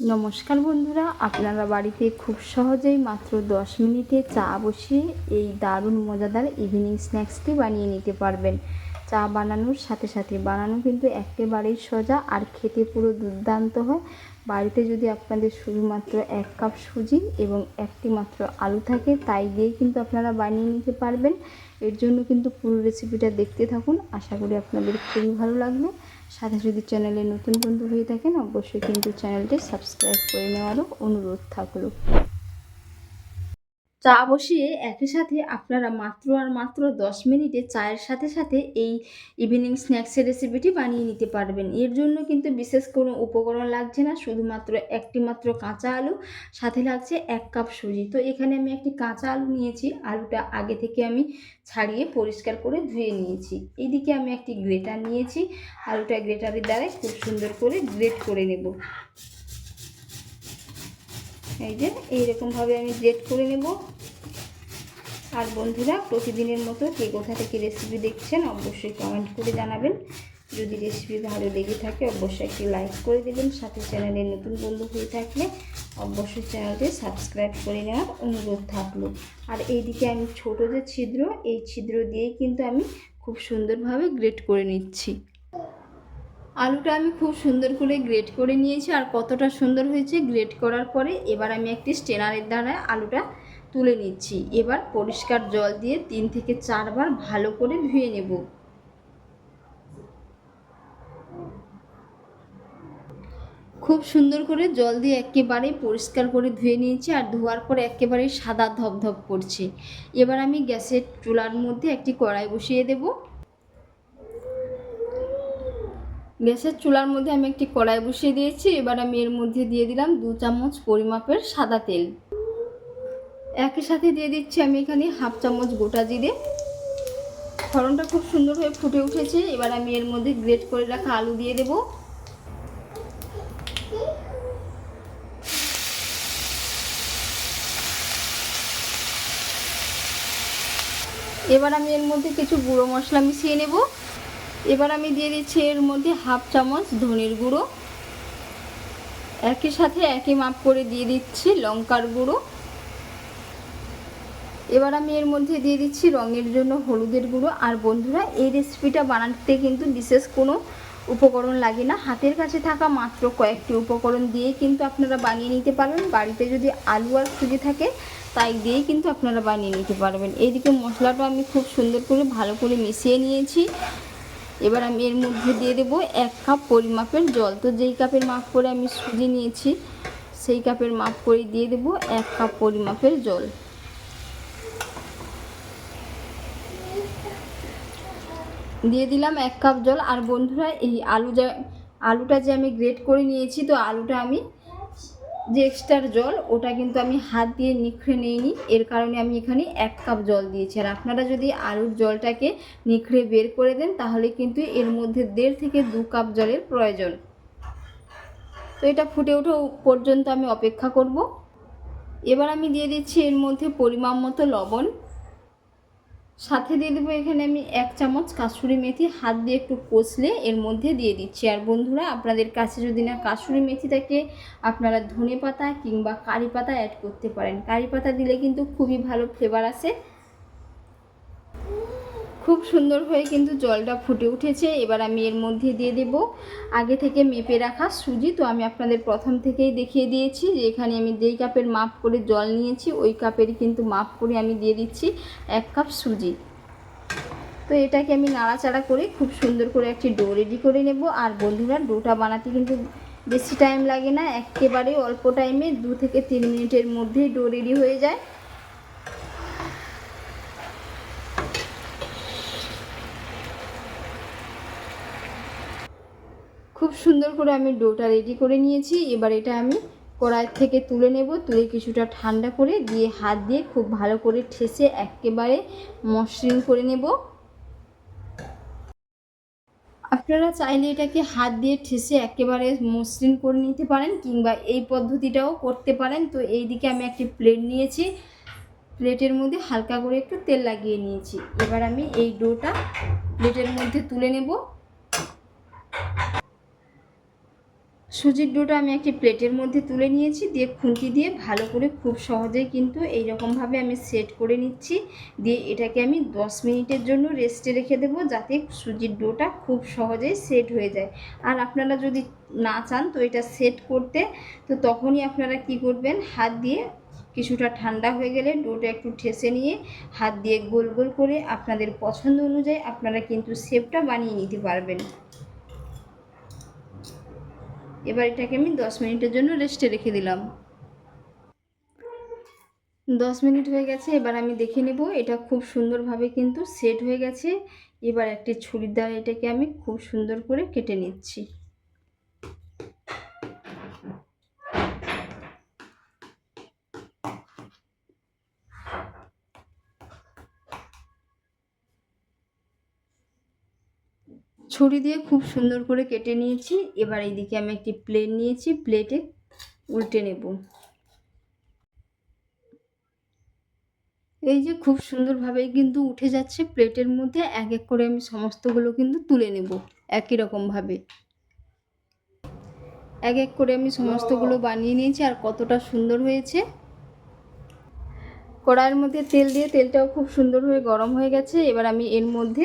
নমস্কার বন্ধুরা, আপনারা বাড়িতে খুব সহজেই মাত্র 10 মিনিটে চা বসিয়ে এই দারুণ মজাদার ইভিনিং স্ন্যাক্সটি বানিয়ে নিতে পারবেন। চা বানানোর সাথে সাথে বানানো কিন্তু একেবারেই সোজা আর খেতে পুরো দুর্দান্ত হয়। বাড়িতে যদি আপনাদের শুধুমাত্র এক কাপ সুজি এবং একটি মাত্র আলু থাকে, তাই দিয়েই কিন্তু আপনারা বানিয়ে নিতে পারবেন। এর জন্য কিন্তু পুরো রেসিপিটা দেখতে থাকুন। আশা করি আপনাদের খুবই ভালো লাগবে। সাথে যদি চ্যানেলে নতুন বন্ধু হয়ে থাকেন, অবশ্যই কিন্তু চ্যানেলটি সাবস্ক্রাইব করে নেওয়ারও অনুরোধ থাকল। চা বসিয়ে একই সাথে আপনারা মাত্র আর মাত্র দশ মিনিটে চায়ের সাথে সাথে এই ইভিনিং স্ন্যাক্সের রেসিপিটি বানিয়ে নিতে পারবেন। এর জন্য কিন্তু বিশেষ কোনো উপকরণ লাগছে না, শুধুমাত্র একটি মাত্র কাঁচা আলু, সাথে লাগছে এক কাপ সুজি। তো এখানে আমি একটি কাঁচা আলু নিয়েছি, আলুটা আগে থেকে আমি ছাড়িয়ে পরিষ্কার করে ধুয়ে নিয়েছি। এইদিকে আমি একটি গ্রেটার নিয়েছি, আলুটা গ্রেটারের দ্বারাই খুব সুন্দর করে গ্রেট করে নেব। এই যে, এইরকমভাবে আমি গ্রেট করে নেব। আর বন্ধুরা, প্রতিদিনের মতো কে কোথা থেকে রেসিপি দেখছেন অবশ্যই কমেন্ট করে জানাবেন। যদি রেসিপি ভালো লেগে থাকে, অবশ্যই একটি লাইক করে দেবেন। সাথে চ্যানেলে নতুন বন্ধু হয়ে থাকলে অবশ্যই চ্যানেলটি সাবস্ক্রাইব করে নেওয়ার অনুরোধ থাকল। আর এইদিকে আমি ছোট যে ছিদ্র, এই ছিদ্র দিয়েই কিন্তু আমি খুব সুন্দরভাবে গ্রেট করে নিচ্ছি। আলুটা আমি খুব সুন্দর করে গ্রেট করে নিয়েছি। আর কতটা সুন্দর হয়েছে গ্রেট করার পরে এবার আমি একটি স্টেনারের দ্বারা আলুটা তুলে নিচ্ছি। এবার পরিষ্কার জল দিয়ে তিন থেকে চারবার ভালো করে ধুয়ে নেব। খুব সুন্দর করে জল দিয়ে একেবারে পরিষ্কার করে ধুয়ে নিয়েছি আর ধোয়ার পর একেবারে সাদা ধপধপ করছে। এবার আমি গ্যাসের চুলার মধ্যে একটি কড়াই বসিয়ে দেবো। গ্যাসের চুলার মধ্যে আমি একটি কড়াই বসিয়ে দিয়েছি। এবার আমি এর মধ্যে দিয়ে দিলাম দু চামচ পরিমাপের সাদা তেল। একই সাথে দিয়ে দিচ্ছি আমি এখানে হাফ চামচ গোটা জিরে। ফড়নটা খুব সুন্দর হয়ে ফুটে উঠেছে। এবার আমি এর মধ্যে গ্রেট করে রাখা আলু দিয়ে দেব। এবার আমি এর মধ্যে কিছু গুঁড়ো মশলা মিশিয়ে নেব। এবার আমি দিয়ে দিচ্ছি এর মধ্যে হাফ চামচ ধনের গুঁড়ো। একই সাথে একই মাপ করে দিয়ে দিচ্ছি লঙ্কার গুঁড়ো। এবার আমি এর মধ্যে দিয়ে দিচ্ছি রঙের জন্য হলুদের গুঁড়ো। আর বন্ধুরা, এই রেসিপিটা বানাতে কিন্তু বিশেষ কোনো উপকরণ লাগে না। হাতের কাছে থাকা মাত্র কয়েকটি উপকরণ দিয়ে কিন্তু আপনারা বানিয়ে নিতে পারবেন। বাড়িতে যদি আলু আর সুজি থাকে, তাই দিয়েই কিন্তু আপনারা বানিয়ে নিতে পারবেন। এইদিকে মশলাটা আমি খুব সুন্দর করে ভালো করে মিশিয়ে নিয়েছি। এবার আমি এর মধ্যে দিয়ে দেব এক কাপ পরিমাপের জল। তো যেই কাপের মাপ করে আমি সুজি নিয়েছি, সেই কাপের মাপ করে দিয়ে দেব এক কাপ পরিমাপের জল। দিয়ে দিলাম এক কাপ জল। আর বন্ধুরা, এই আলু যা, আলুটা যে আমি গ্রেট করে নিয়েছি, তো আলুটা আমি যে এক্সট্রার জল, ওটা কিন্তু আমি হাত দিয়ে নিখড়ে নিইনি। এর কারণে আমি এখানে এক কাপ জল দিয়েছি। আর আপনারা যদি আলুর জলটাকে নিখড়ে বের করে দেন, তাহলে কিন্তু এর মধ্যে দেড় থেকে দু কাপ জলের প্রয়োজন। তো এটা ফুটে ওঠা পর্যন্ত আমি অপেক্ষা করব। এবার আমি দিয়ে দিচ্ছি এর মধ্যে পরিমাণ মতো লবণ। সাথে দিয়ে দেবো এখানে আমি এক চামচ কাসুরি মেথি। হাত দিয়ে একটু কষলে এর মধ্যে দিয়ে দিচ্ছি। আর বন্ধুরা, আপনাদের কাছে যদি না কাসুরি মেথি থাকে, আপনারা ধনে পাতা কিংবা কারি পাতা অ্যাড করতে পারেন। কারি পাতা দিলে কিন্তু খুবই ভালো ফ্লেভার আসে। খুব সুন্দর হয়ে কিন্তু জলটা ফুটে উঠেছে। এবার আমি এর মধ্যে দিয়ে দেব। আগে থেকে মেপে রাখা সুজি। তো আমি আপনাদের প্রথম থেকেই দেখিয়ে দিয়েছি যে এখানে আমি যেই কাপের মাপ করে জল নিয়েছি, ওই কাপেরই কিন্তু মাপ করে আমি দিয়ে দিচ্ছি এক কাপ সুজি। তো এটাকে আমি নাড়াচাড়া করে খুব সুন্দর করে একটি ডো রেডি করে নেব। আর বন্ধুরা, ডোটা বানাতে কিন্তু বেশি টাইম লাগে না। একেবারে অল্প টাইমে দু থেকে তিন মিনিটের মধ্যেই ডো রেডি হয়ে যায়। খুব সুন্দর করে আমি ডোটা রেডি করে নিয়েছি। এবার এটা আমি কড়াই থেকে তুলে নেব। তুলে কিছুটা ঠান্ডা করে দিয়ে হাত দিয়ে খুব ভালো করে ঠেসে একেবারে মসৃণ করে নেব। আপনারা চাইলে এটাকে হাত দিয়ে ঠেসে একেবারে মসৃণ করে নিতে পারেন কিংবা এই পদ্ধতিটাও করতে পারেন। তো এই দিকে আমি একটি প্লেট নিয়েছি। প্লেটের মধ্যে হালকা করে একটু তেল লাগিয়ে নিয়েছি। এবার আমি এই ডোটা প্লেটের মধ্যে তুলে নেব। সুজির ডোটা আমি একটি প্লেটের মধ্যে তুলে নিয়েছি, দিয়ে খুন্তি দিয়ে ভালো করে খুব সহজেই কিন্তু এই রকমভাবে আমি সেট করে নিচ্ছি। দিয়ে এটাকে আমি 10 মিনিটের জন্য রেস্টে রেখে দেবো যাতে সুজির ডোটা খুব সহজেই সেট হয়ে যায়। আর আপনারা যদি না চান তো এটা সেট করতে, তো তখনই আপনারা কি করবেন, হাত দিয়ে কিছুটা ঠান্ডা হয়ে গেলে ডোটা একটু ঠেসে নিয়ে হাত দিয়ে গোল গোল করে আপনাদের পছন্দ অনুযায়ী আপনারা কিন্তু শেপটা বানিয়ে নিতে পারবেন। এবার এটাকে আমি দশ মিনিটের জন্য রেস্টে রেখে দিলাম। দশ মিনিট হয়ে গেছে, এবার আমি দেখে নেব। এটা খুব সুন্দরভাবে কিন্তু সেট হয়ে গেছে। এবার একটি ছুরি দ্বারা এটাকে আমি খুব সুন্দর করে কেটে নিচ্ছি। ছুরি দিয়ে খুব সুন্দর করে কেটে নিয়েছি। এবার এইদিকে আমি একটি প্লেট নিয়েছি। প্লেটে উল্টে নেব। এই যে খুব সুন্দরভাবেই কিন্তু উঠে যাচ্ছে প্লেটের মধ্যে। এক এক করে আমি সমস্তগুলো কিন্তু তুলে নেব একই রকমভাবে এক এক করে আমি সমস্তগুলো বানিয়ে নিয়েছি আর কতটা সুন্দর হয়েছে। কড়াইয়ের মধ্যে তেল দিয়ে তেলটাও খুব সুন্দর হয়ে গরম হয়ে গেছে। এবার আমি এর মধ্যে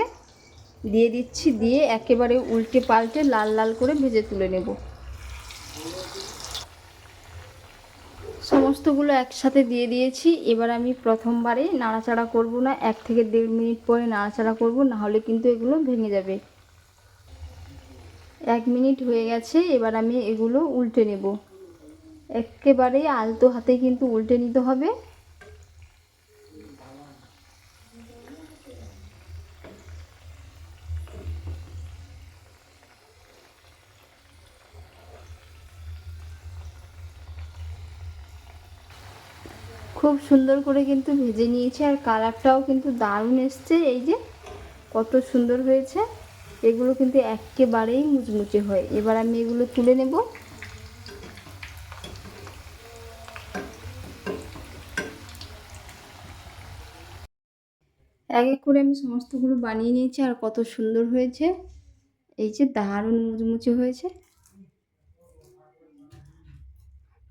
দিয়ে দিচ্ছি, দিয়ে একেবারে উল্টে পাল্টে লাল লাল করে ভেজে তুলে নেব। সমস্তগুলো একসাথে দিয়ে দিয়েছি। এবার আমি প্রথমবারে নাড়াচাড়া করব না, এক থেকে দেড় মিনিট পরে নাড়াচাড়া করব, না হলে কিন্তু এগুলো ভেঙে যাবে। এক মিনিট হয়ে গেছে, এবার আমি এগুলো উল্টে নেব। একেবারে আলতো হাতে কিন্তু উল্টে নিতে হবে। খুব সুন্দর করে কিন্তু ভেজে নিয়েছি আর কালারটাও কিন্তু দারুণ এসছে। এই যে কত সুন্দর হয়েছে। এগুলো কিন্তু একেবারেই মুচমুচে হয়। এবার আমি এগুলো তুলে নেব। এক এক করে আমি সমস্তগুলো বানিয়ে নিয়েছি আর কত সুন্দর হয়েছে। এই যে দারুণ মুচমুচে হয়েছে তো